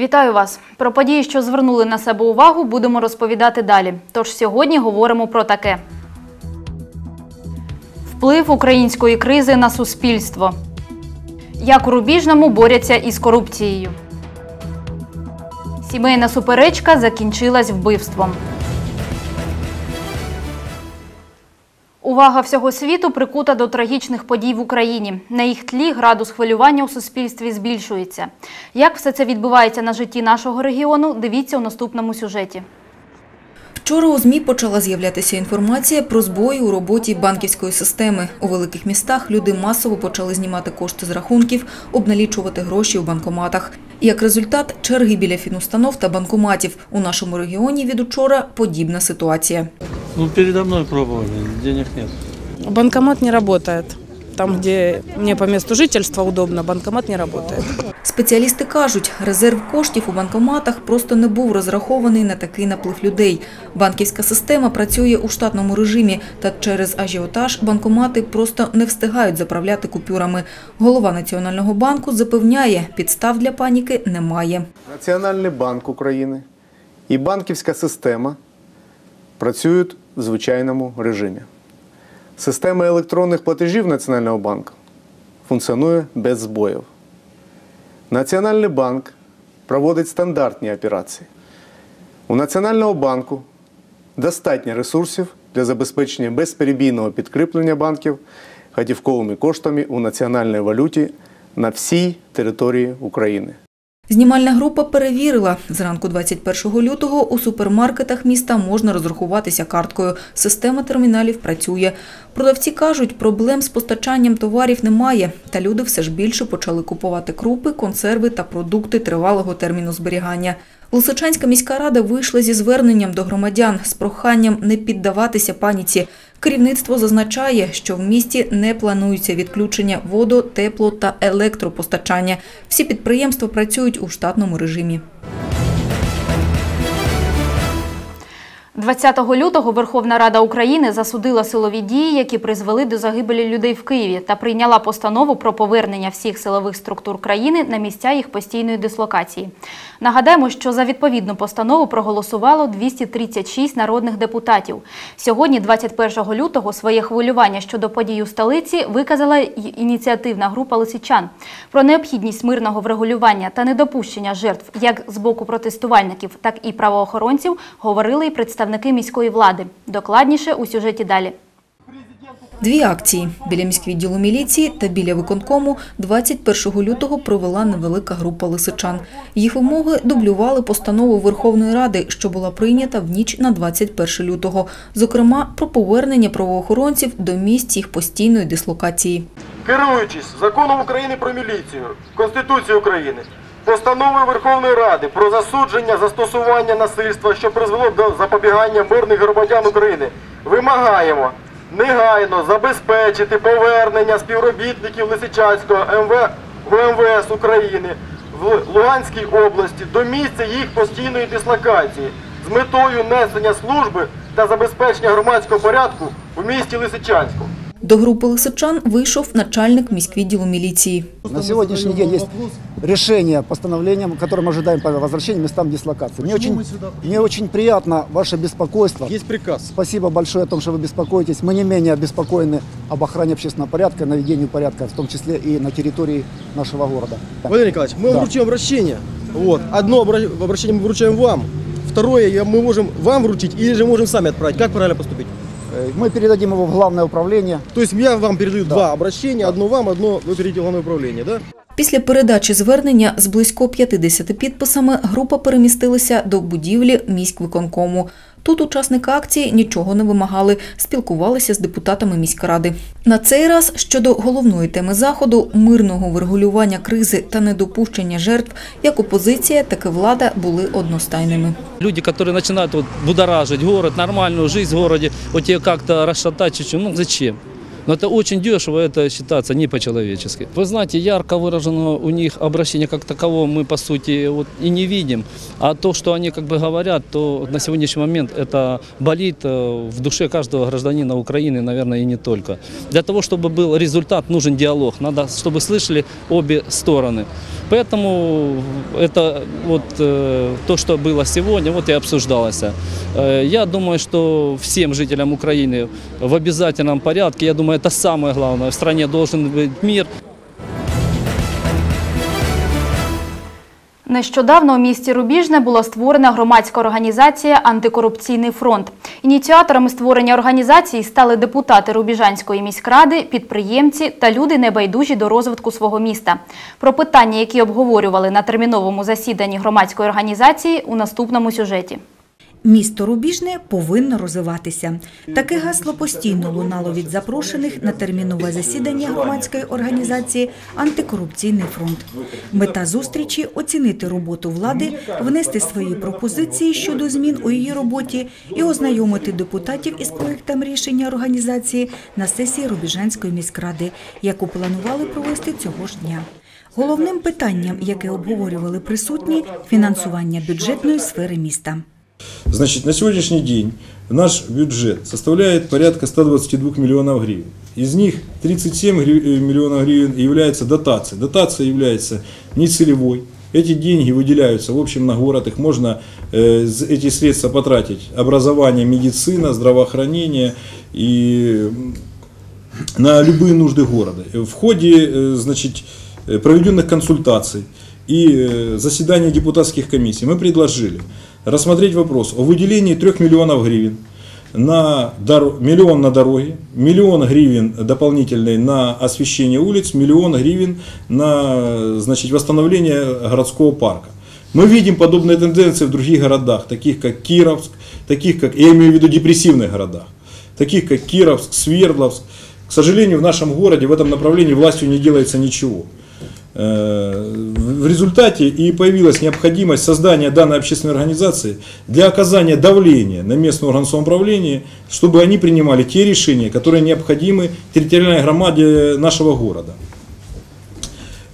Вітаю вас! Про події, що звернули на себе увагу, будемо розповідати далі. Тож сьогодні говоримо про таке: вплив української кризи на суспільство. Як у Рубіжному борються із корупцією. Сімейна суперечка закінчилась вбивством. Увага всього світу прикута до трагічних подій в Україні. На їх тлі градус хвилювання у суспільстві збільшується. Як все це відбувається на житті нашого регіону, дивіться у наступному сюжеті. Вчора у ЗМІ почала з'являтися інформація про збої у роботі банківської системи. У великих містах люди масово почали знімати кошти з рахунків, обналічувати гроші в банкоматах. Як результат – черги біля фінустанов та банкоматів. У нашому регіоні від учора подібна ситуація. Ну, передо мной пробовали, денег нет. Банкомат не работает. Там, где мне по месту жительства удобно, банкомат не работает. Спеціалісти кажуть, резерв коштів у банкоматах просто не був розрахований на такий наплив людей. Банківська система працює у штатному режимі, та через ажіотаж банкомати просто не встигають заправляти купюрами. Голова Національного банку запевняє, підстав для паніки немає. Національний банк України і банківська система працюють в звичайному режимі. Система електронних платежів Національного банку функціонує без збоїв. Національний банк проводить стандартні операції. У Національного банку достатньо ресурсів для забезпечення безперебійного підкріплення банків готівковими коштами у національній валюті на всій території України. Знімальна група перевірила. Зранку 21 лютого у супермаркетах міста можна розрахуватися карткою. Система терміналів працює. Продавці кажуть, проблем з постачанням товарів немає, та люди все ж більше почали купувати крупи, консерви та продукти тривалого терміну зберігання. Лисичанська міська рада вийшла зі зверненням до громадян з проханням не піддаватися паніці. Керівництво зазначає, що в місті не планується відключення водо, тепло та електропостачання. Всі підприємства працюють у штатному режимі. 20 лютого Верховна Рада України засудила силові дії, які призвели до загибелі людей в Києві, та прийняла постанову про повернення всіх силових структур країни на місця їх постійної дислокації. Нагадаємо, що за відповідну постанову проголосувало 236 народних депутатів. Сьогодні, 21 лютого, своє хвилювання щодо подій у столиці виказала ініціативна група лисичан. Про необхідність мирного врегулювання та недопущення жертв як з боку протестувальників, так і правоохоронців говорили і представники міської влади. Докладніше у сюжеті далі. Дві акції біля міськвідділу міліції та біля виконкому 21 лютого провела невелика група лисичан. Їх вимоги дублювали постанову Верховної Ради, що була прийнята в ніч на 21 лютого. Зокрема, про повернення правоохоронців до місць їх постійної дислокації. Керуючись законом України про міліцію, Конституцією України, постановою Верховної Ради про засудження застосування насильства, що призвело до запобігання мирних громадян України, вимагаємо негайно забезпечити повернення співробітників Лисичанського МВ ГУМВС України в Луганській області до місця їх постійної дислокації з метою несення служби та забезпечення громадського порядку у місті Лисичанську. До групи лисичан вийшов начальник міськвідділу міліції. На сегодняшний день есть решение постановлением, которое мы ожидаем по возвращению местам дислокации. Мне очень, мне очень приятно ваше беспокойство. Есть приказ. Спасибо большое о том, что вы беспокоитесь. Мы не менее обеспокоены об охране общественного порядка, наведению порядка, в том числе и на территории нашего города. Владимир Николаевич, мы Да. вручим обращение. Вот. Одно обра- обращение мы вручаем вам. Второе я- мы можем вам вручить или же можем сами отправить. Как правильно поступить? Э, Мы передадим его в главное управление. То есть я вам передаю Да. два обращения, одно вам, одно вы перейдете в главное управление, да? Після передачі звернення з близько 50 підписами група перемістилася до будівлі міськвиконкому. Тут учасники акції нічого не вимагали, спілкувалися з депутатами міськради. На цей раз щодо головної теми заходу мирного врегулювання кризи та недопущення жертв, як опозиція, так і влада були одностайними. Люди, которые начинают вот будоражить город, нормальную жизнь в вот ее как-то расшатать чуть-чуть, ну зачем? Но это очень дешево, это считается не по-человечески. Вы знаете, ярко выраженного у них обращения как такового мы, по сути, вот и не видим. А то, что они как бы говорят, то на сегодняшний момент это болит э, в душе каждого гражданина Украины, наверное, и не только. Для того, чтобы был результат, нужен диалог. Надо, чтобы слышали обе стороны. Поэтому это вот э, то, что было сегодня, вот и обсуждалось. Э, я думаю, что всем жителям Украины в обязательном порядке, я думаю, это самое главное. В стране должен быть мир. Нещодавно у місті Рубіжне була створена громадська організація Антикорупційний фронт. Ініціаторами створення організації стали депутати Рубіжанської міськради, підприємці та люди небайдужі до розвитку свого міста. Про питання, які обговорювали на терміновому засіданні громадської організації, у наступному сюжеті. Місто Рубіжне повинно розвиватися. Таке гасло постійно лунало від запрошених на термінове засідання громадської організації Антикорупційний фронт. Мета зустрічі оцінити роботу влади, внести свої пропозиції щодо змін у її роботі і ознайомити депутатів із проектом рішення організації на сесії Рубіжанської міськради, яку планували провести цього ж дня. Головним питанням, яке обговорювали присутні, фінансування бюджетної сфери міста. Значит, на сегодняшний день наш бюджет составляет порядка 122 миллионов гривен. Из них 37 гри- э, миллионов гривен является дотацией. Дотация является нецелевой. Эти деньги выделяются, в общем, на город. Их можно, э, эти средства потратить. Образование, медицина, здравоохранение и на любые нужды города. В ходе э, значит, э, проведенных консультаций и заседаний депутатских комиссий мы предложили рассмотреть вопрос о выделении 3 миллионов гривен на доро- миллион на дороги, миллион гривен дополнительный на освещение улиц, миллион гривен на значит, восстановление городского парка. Мы видим подобные тенденции в других городах, таких как Кировск, таких как, я имею в виду депрессивных городах, таких как Кировск, Свердловск. К сожалению, в нашем городе в этом направлении властью не делается ничего. Э, В результате и появилась необходимость создания данной общественной организации для оказания давления на местное орган самоуправления, чтобы они принимали те решения, которые необходимы территориальной громаде нашего города.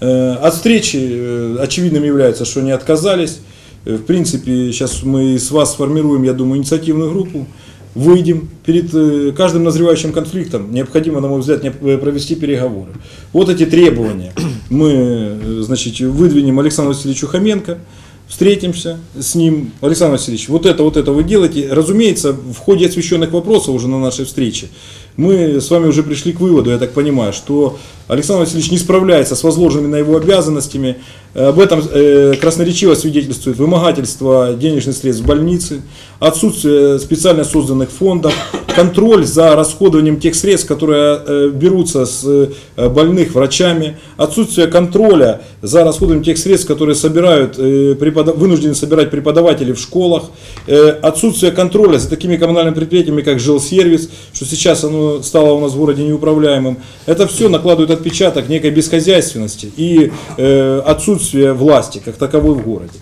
Э, От встречи э, очевидным является, что они отказались. В принципе, сейчас мы с вас сформируем, я думаю, инициативную группу, выйдем перед каждым назревающим конфликтом. Необходимо, на мой взгляд, провести переговоры. Вот эти требования мы э, значит, выдвинем Александру Васильевичу Хоменко, встретимся с ним. Александр Васильевич, вот это, вот это вы делаете. Разумеется, в ходе освещенных вопросов уже на нашей встрече мы с вами уже пришли к выводу, я так понимаю, что Александр Васильевич не справляется с возложенными на его обязанностями. Э, Об этом э, красноречиво свидетельствует вымогательство денежных средств в больнице, отсутствие специально созданных фондов, контроль за расходованием тех средств, которые э, берутся с э, больных врачами, отсутствие контроля за расходованием тех средств, которые собирают, э, вынуждены собирать преподаватели в школах, э, отсутствие контроля за такими коммунальными предприятиями, как жилсервис, что сейчас оно стало у нас в городе неуправляемым. Это все накладывает отпечаток некой бесхозяйственности и э, отсутствия власти как таковой в городе.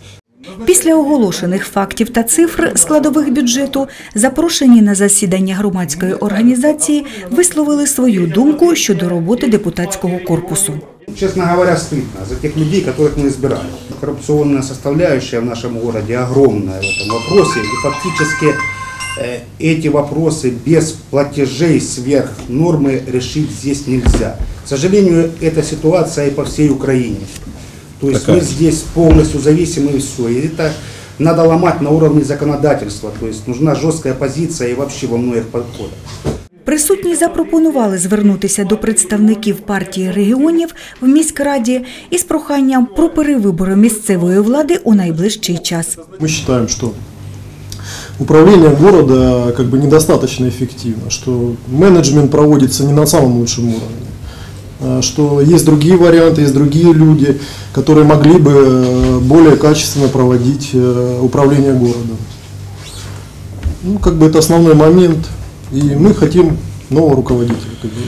Після оголошених фактів та цифр складових бюджету запрошені на засідання громадської організації висловили свою думку щодо роботи депутатського корпусу. Честно говоря, стыдно за тех людей, которых мы избирали. Коррупционная составляющая в нашем городе огромная в этом вопросе. И фактически э, эти вопросы без платежей сверх нормы решить здесь нельзя. К сожалению, эта ситуация и по всей Украине. То есть Такая. мы здесь полностью зависимы и все. И это надо ломать на уровне законодательства. То есть нужна жесткая позиция и вообще во многих подходах. Присутні запропонували звернутися до представників партії регіонів в міськраді із проханням про перевибори місцевої влади у найближчий час. Мы считаем, что управление города как бы недостаточно эффективно, что менеджмент проводится не на самом лучшем уровне, а что есть другие варианты, есть другие люди, которые могли бы э, более качественно проводить э, управление городом. Ну, как бы это основной момент, и мы хотим нового руководителя. Как бы.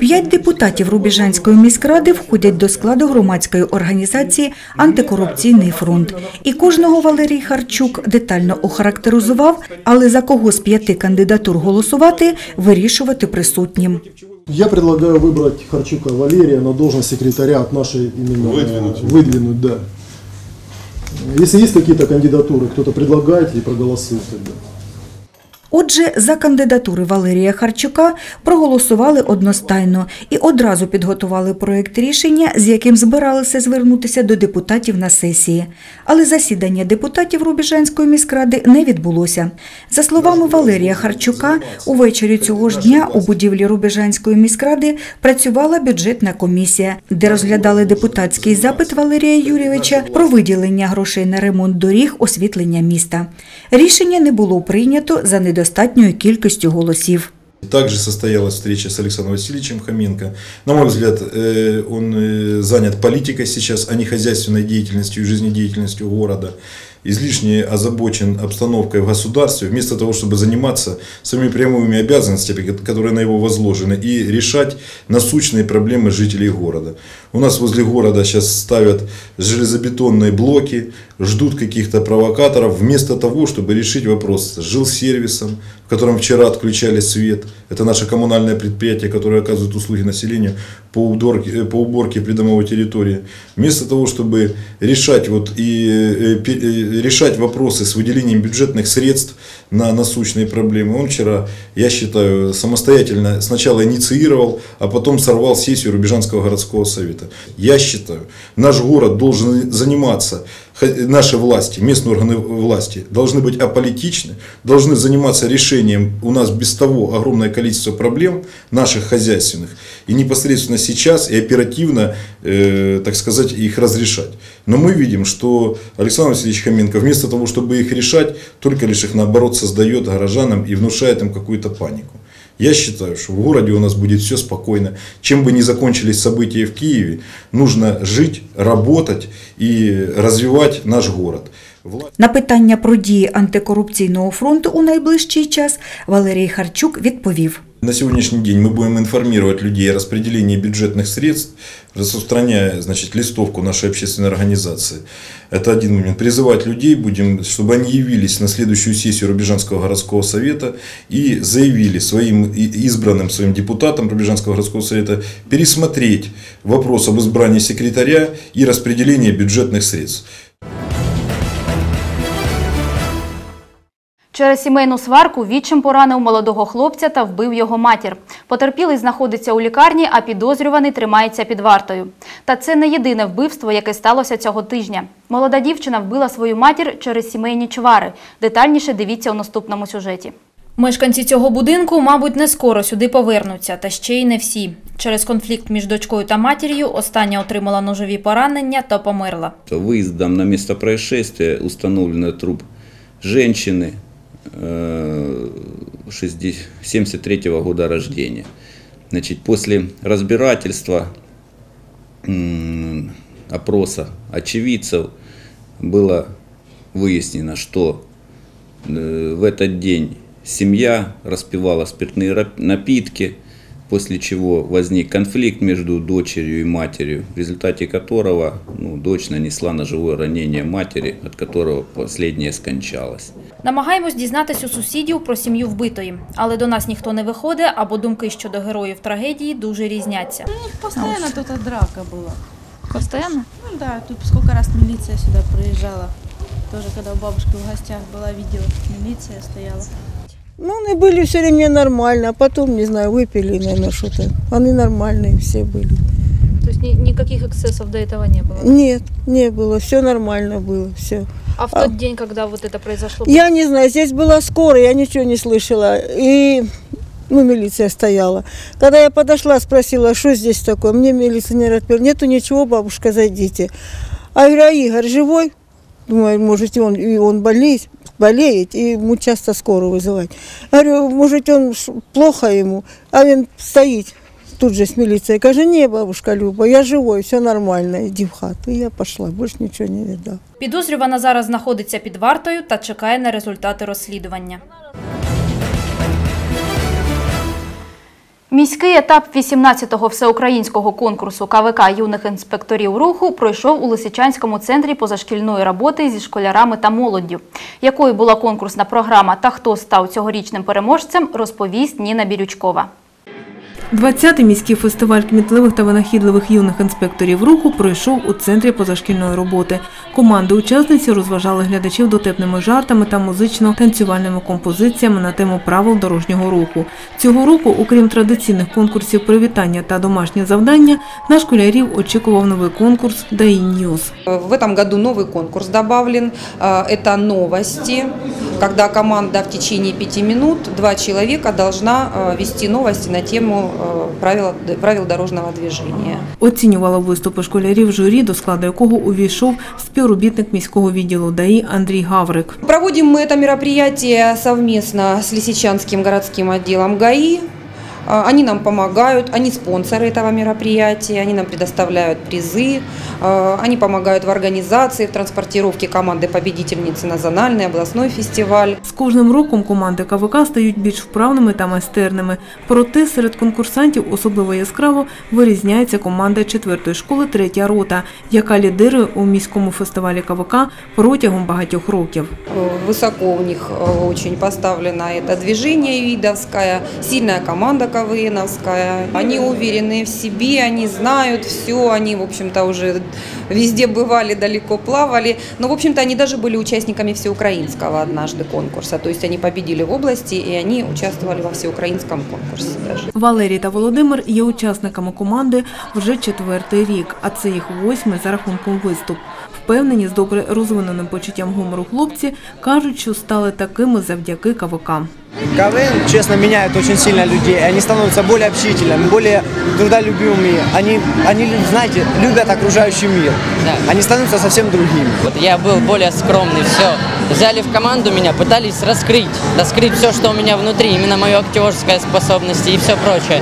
П'ять депутатів Рубіжанської міськради входять до складу громадської організації Антикорупційний фронт. І кожного Валерій Харчук детально охарактеризував, але за кого з п'яти кандидатур голосувати вирішувати присутнім. Я предлагаю выбрать Харчука Валерия на должность секретаря от нашей именно Выдвинуть. выдвинуть, да. Если есть какие-то кандидатуры, кто-то предлагает и проголосует тогда. Отже, за кандидатури Валерія Харчука проголосували одностайно і одразу підготували проєкт рішення, з яким збиралися звернутися до депутатів на сесії. Але засідання депутатів Рубіжанської міськради не відбулося. За словами Валерія Харчука, увечері цього ж дня у будівлі Рубіжанської міськради працювала бюджетна комісія, де розглядали депутатський запит Валерія Юрійовича про виділення грошей на ремонт доріг освітлення міста. Рішення не було прийнято за недостатньою кількістю голосів. Также состоялась встреча с Александром Васильевичем Хоменко. На мой взгляд, э, он э, занят политикой сейчас, а не хозяйственной деятельностью и жизнедеятельностью города. Излишне озабочен обстановкой в государстве, вместо того, чтобы заниматься своими прямыми обязанностями, ко- которые на его возложены, и решать насущные проблемы жителей города. У нас возле города сейчас ставят железобетонные блоки, ждут каких-то провокаторов, вместо того, чтобы решить вопрос с жилсервисом, в котором вчера отключали свет. Это наше коммунальное предприятие, которое оказывает услуги населению по уборке, э, по уборке придомовой территории. Вместо того, чтобы решать, вот, и, э, пе- э, решать вопросы с выделением бюджетных средств на насущные проблемы, он вчера, я считаю, самостоятельно сначала инициировал, а потом сорвал сессию Рубежанского городского совета. Я считаю, наш город должен заниматься наши власти, местные органы власти должны быть аполитичны, должны заниматься решением у нас без того огромное количество проблем наших хозяйственных и непосредственно сейчас и оперативно, э, так сказать, их разрешать. Но мы видим, что Александр Васильевич Хоменко вместо того, чтобы их решать, только лишь их наоборот создает горожанам и внушает им какую-то панику. Я считаю, что в городе у нас будет все спокойно. Чем бы ни закончились события в Киеве, нужно жить, работать и развивать наш город. На питання про дії антикорупційного фронту у найближчий час Валерій Харчук відповів. На сегодняшний день мы будем информировать людей о распределении бюджетных средств, распространяя значит, листовку нашей общественной организации. Это один момент. Призывать людей будем, чтобы они явились на следующую сессию Рубежанского городского совета и заявили своим избранным своим депутатам Рубежанского городского совета пересмотреть вопрос об избрании секретаря и распределении бюджетных средств. Через сімейну сварку відчим поранив молодого хлопця та вбив його матір. Потерпілий знаходиться у лікарні, а підозрюваний тримається під вартою. Та це не єдине вбивство, яке сталося цього тижня. Молода дівчина вбила свою матір через сімейні чвари. Детальніше дивіться у наступному сюжеті. Мешканці цього будинку, мабуть, не скоро сюди повернуться, та ще й не всі. Через конфлікт між дочкою та матір'ю остання отримала ножові поранення та померла. Виїздом на місце происшествия встановлено труп жінки – Э, 73 года рождения. Значит, после разбирательства опроса очевидцев было выяснено, что э, в этот день семья распивала спиртные напитки, после чего возник конфликт между дочерью и матерью, в результате которого ну, дочь нанесла ножевое ранение матери, от которого последняя скончалась. Намагаємось дізнатись у сусідів про сім'ю вбитої, але до нас ніхто не виходить, або думки щодо героїв трагедії дуже різняться. Постоянно тут драка была. Постоянно? Ну да, тут сколько раз милиция сюда приезжала. Тоже когда у бабушки в гостях была, видела, милиция стояла. Ну, они были все время нормально, а потом, не знаю, выпили, наверное, что-то. Они нормальные все были. То есть никаких эксцессов до этого не было? Нет, не было, все нормально было, все. А в тот день, когда вот это произошло? Я не знаю, здесь была скорая, я ничего не слышала. И ну, милиция стояла. Когда я подошла, спросила, что здесь такое, мне милиционер ответил, нету ничего, бабушка, зайдите. А я говорю, а Игорь живой? Думаю, может, и он, и он болеет, болеет, и ему часто скорую вызывать. Я говорю, может, он ш- плохо ему, а он стоит тут же с милицией. Каже, не, бабушка Люба, я живой, все нормально, иди в хату. И я пошла, больше ничего не видала. Підозрювана зараз знаходиться під вартою та чекає на результати розслідування. Міський етап 18-го всеукраїнського конкурсу КВК юних інспекторів руху пройшов у Лисичанському центрі позашкільної роботи зі школярами та молоддю. Якою була конкурсна програма та хто став цьогорічним переможцем, розповість Ніна Бірючкова. 20-й міський фестиваль кмітливих та винахідливих юних інспекторів руху пройшов у центрі позашкільної роботи. Команди учасниці розважали глядачів дотепними жартами та музично-танцювальними композиціями на тему правил дорожнього руху. Цього року, окрім традиційних конкурсів привітання та домашні завдання, на школярів очікував новий конкурс «ДАІ Ньюз». В этом году новый конкурс добавлен. А, Это новости, когда команда в течение пяти минут, два человека должна вести новости на тему а, правил, правил дорожного движения. Оцінювала виступи школярів журі, до складу якого увійшов співробітник міського відділу ДАІ Андрій Гаврик. Проводимо ми это мероприятие совместно з Лисичанським городським відділом ГАИ. А, Они нам помогают, они спонсоры этого мероприятия, они нам предоставляют призы, а, они помогают в организации, в транспортировке команды победительницы на зональный, областной фестиваль. З кожним роком команди КВК стають більш вправними та майстерними. Проте серед конкурсантів особливо яскраво вирізняється команда четвертої школи Третя рота, яка лідирує у міському фестивалі КВК протягом багатьох років. Э, Высоко у них э, очень поставлено это движение видовское, сильная команда КВНовская. Они уверены в себе, они знают все, они, в общем-то, уже везде бывали, далеко плавали. Но, в общем-то, они даже были участниками всеукраинского однажды конкурса. То есть они победили в области, и они участвовали во всеукраинском конкурсе даже. Валерій та Володимир є учасниками команди вже четвертий рік, а це їх восьмий за рахунком виступ. Впевнені з добре розвиненим почуттям гумору хлопці кажуть, що стали такими завдяки КВК. КВН, честно, меняет очень сильно людей. Они становятся более общительными, более трудолюбивыми. Они, они, знаете, любят окружающий мир. Они становятся совсем другими. Вот я был более скромный, все. Взяли в команду меня, пытались раскрыть, раскрыть все, что у меня внутри, именно мою актерская способность и все прочее.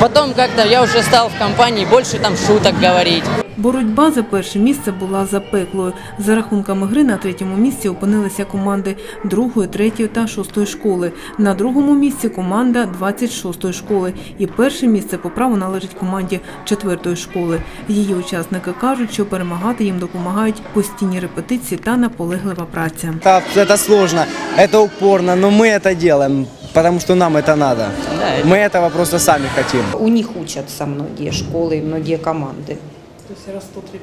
Потом как-то я уже стал в компании больше там шуток говорить. Боротьба за перше місце була запеклою. За рахунками гри на третьому місці опинилися команди другої, третьої та шостої школи. На другому місці команда 26-ї школи. І перше місце по праву належить команді четвертої школи. Її учасники кажуть, що перемагати їм допомагають постійні репетиції та наполеглива праця. Это, это сложно, это упорно, но мы это делаем, потому что нам это надо. Мы этого просто сами хотим. У них учатся многие школы и многие команды.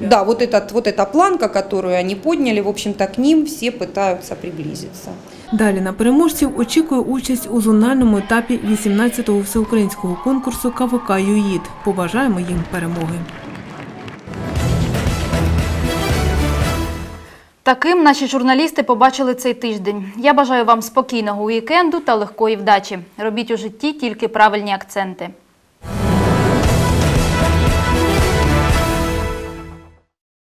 Да, вот, этот, вот эта планка, которую они подняли, в общем-то, к ним все пытаются приблизиться. Далі на переможців очікує участь у зональному етапі 18-го всеукраїнського конкурсу КВК ЮїД. Побажаємо їм перемоги. Таким наші журналісти побачили цей тиждень. Я бажаю вам спокійного уікенду та легкої вдачі. Робіть у житті тільки правильні акценти.